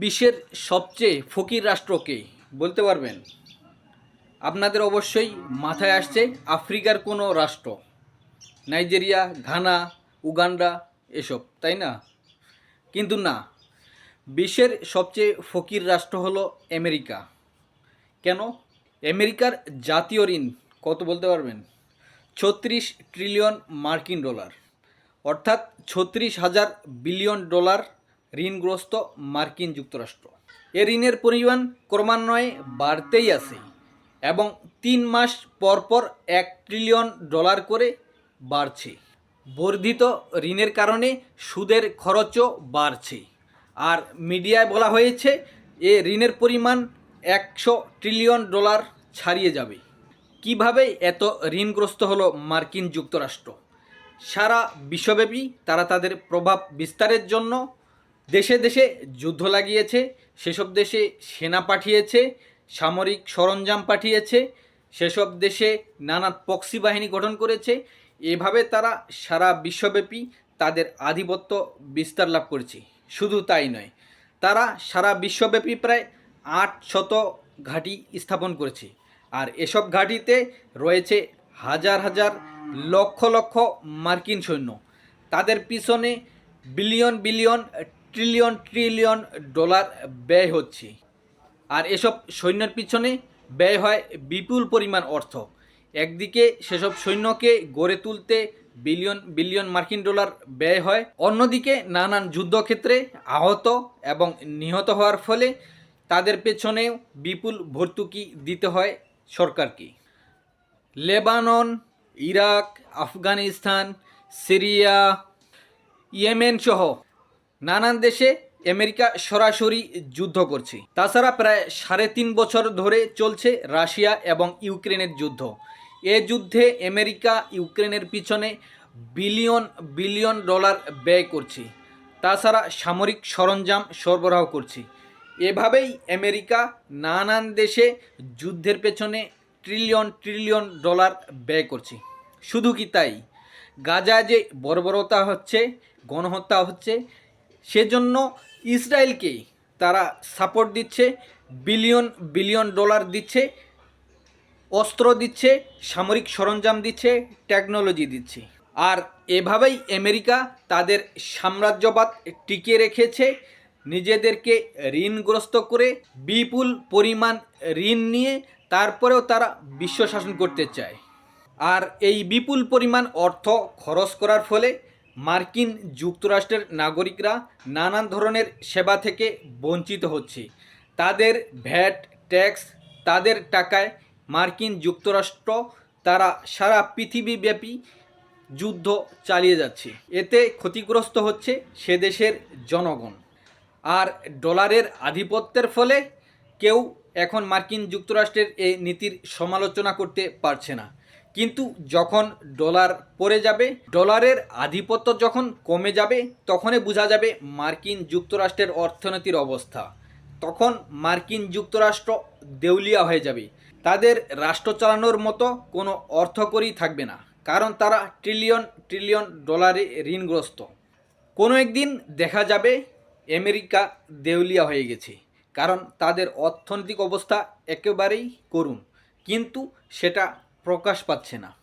বিশ্বের সবচেয়ে ফকির রাষ্ট্রকে বলতে পারবেন? আপনাদের অবশ্যই মাথায় আসছে আফ্রিকার কোনো রাষ্ট্র। নাইজেরিয়া, ঘানা, উগান্ডা, এসব, তাই না? কিন্তু না, বিশ্বের সবচেয়ে ফকির রাষ্ট্র হলো আমেরিকা। কেন? আমেরিকার জাতীয় ঋণ কত বলতে পারবেন? ছত্রিশ ট্রিলিয়ন মার্কিন ডলার। অর্থাৎ ছত্রিশ হাজার বিলিয়ন ডলার ঋণগ্রস্ত মার্কিন যুক্তরাষ্ট্র। এ ঋণের পরিমাণ ক্রমান্বয়ে বাড়তেই আছে এবং তিন মাস পর পর এক ট্রিলিয়ন ডলার করে বাড়ছে। বর্ধিত ঋণের কারণে সুদের খরচও বাড়ছে। আর মিডিয়ায় বলা হয়েছে, এ ঋণের পরিমাণ একশো ট্রিলিয়ন ডলার ছাড়িয়ে যাবে। কীভাবে এত ঋণগ্রস্ত হলো মার্কিন যুক্তরাষ্ট্র? সারা বিশ্বব্যাপী তারা তাদের প্রভাব বিস্তারের জন্য দেশে দেশে যুদ্ধ লাগিয়েছে, সেসব দেশে সেনা পাঠিয়েছে, সামরিক সরঞ্জাম পাঠিয়েছে, সেসব দেশে নানা পক্সি বাহিনী গঠন করেছে। এভাবে তারা সারা বিশ্বব্যাপী তাদের আধিপত্য বিস্তার লাভ করেছে। শুধু তাই নয়, তারা সারা বিশ্বব্যাপী প্রায় আট শত ঘাঁটি স্থাপন করেছে। আর এসব ঘাঁটিতে রয়েছে হাজার হাজার লক্ষ লক্ষ মার্কিন সৈন্য। তাদের পিছনে billion billion trillion trillion dollar ব্যয় হচ্ছে। আর এসব সৈন্যের পিছনে ব্যয় হয় বিপুল পরিমাণ অর্থ। একদিকে সেসব সৈন্যকে গড়ে তুলতে বিলিয়ন বিলিয়ন মার্কিন ডলার ব্যয় হয়, অন্যদিকে নানান যুদ্ধক্ষেত্রে আহত এবং নিহত হওয়ার ফলে তাদের পেছনেও বিপুল ভর্তুকি দিতে হয় সরকারকে। Lebanon, Iraq, Afghanistan, Syria, Yemen সহ নানান দেশে আমেরিকা সরাসরি যুদ্ধ করছে। তাছাড়া প্রায় সাড়ে তিন বছর ধরে চলছে রাশিয়া এবং ইউক্রেনের যুদ্ধ। এ যুদ্ধে আমেরিকা ইউক্রেনের পিছনে বিলিয়ন বিলিয়ন ডলার ব্যয় করছে। তাছাড়া সামরিক সরঞ্জাম সরবরাহ করছে। এভাবেই আমেরিকা নানান দেশে যুদ্ধের পেছনে ট্রিলিয়ন ট্রিলিয়ন ডলার ব্যয় করছে। শুধু কি তাই? গাজা যে বর্বরতা হচ্ছে, গণহত্যা হচ্ছে সেজন্য ইসরায়েলকে তারা সাপোর্ট দিচ্ছে বিলিয়ন বিলিয়ন ডলার দিচ্ছে, অস্ত্র দিচ্ছে, সামরিক সরঞ্জাম দিচ্ছে টেকনোলজি দিচ্ছে। আর এভাবেই আমেরিকা তাদের সাম্রাজ্যবাদ টিকিয়ে রেখেছে, নিজেদেরকে ঋণগ্রস্ত করে বিপুল পরিমাণ ঋণ নিয়ে তারপরেও তারা বিশ্ব শাসন করতে চায়। আর এই বিপুল পরিমাণ অর্থ খরচ করার ফলে মার্কিন যুক্তরাষ্ট্রের নাগরিকরা নানান ধরনের সেবা থেকে বঞ্চিত হচ্ছে। তাদের ভ্যাট, ট্যাক্স, তাদের টাকায় মার্কিন যুক্তরাষ্ট্র, তারা সারা পৃথিবীব্যাপী যুদ্ধ চালিয়ে যাচ্ছে। এতে ক্ষতিগ্রস্ত হচ্ছে সে দেশের জনগণ। আর ডলারের আধিপত্যের ফলে কেউ এখন মার্কিন যুক্তরাষ্ট্রের এই নীতির সমালোচনা করতে পারছে না। কিন্তু যখন ডলার পড়ে যাবে, ডলারের আধিপত্য যখন কমে যাবে, তখনই বোঝা যাবে মার্কিন যুক্তরাষ্ট্রের অর্থনীতির অবস্থা। তখন মার্কিন যুক্তরাষ্ট্র দেউলিয়া হয়ে যাবে। তাদের রাষ্ট্র চালানোর মতো কোনো অর্থকরী থাকবে না, কারণ তারা ট্রিলিয়ন ট্রিলিয়ন ডলারে ঋণগ্রস্ত। কোনো একদিন দেখা যাবে আমেরিকা দেউলিয়া হয়ে গেছে, কারণ তাদের অর্থনৈতিক অবস্থা একেবারেই করুন কিন্তু সেটা প্রকাশ পাচ্ছে না।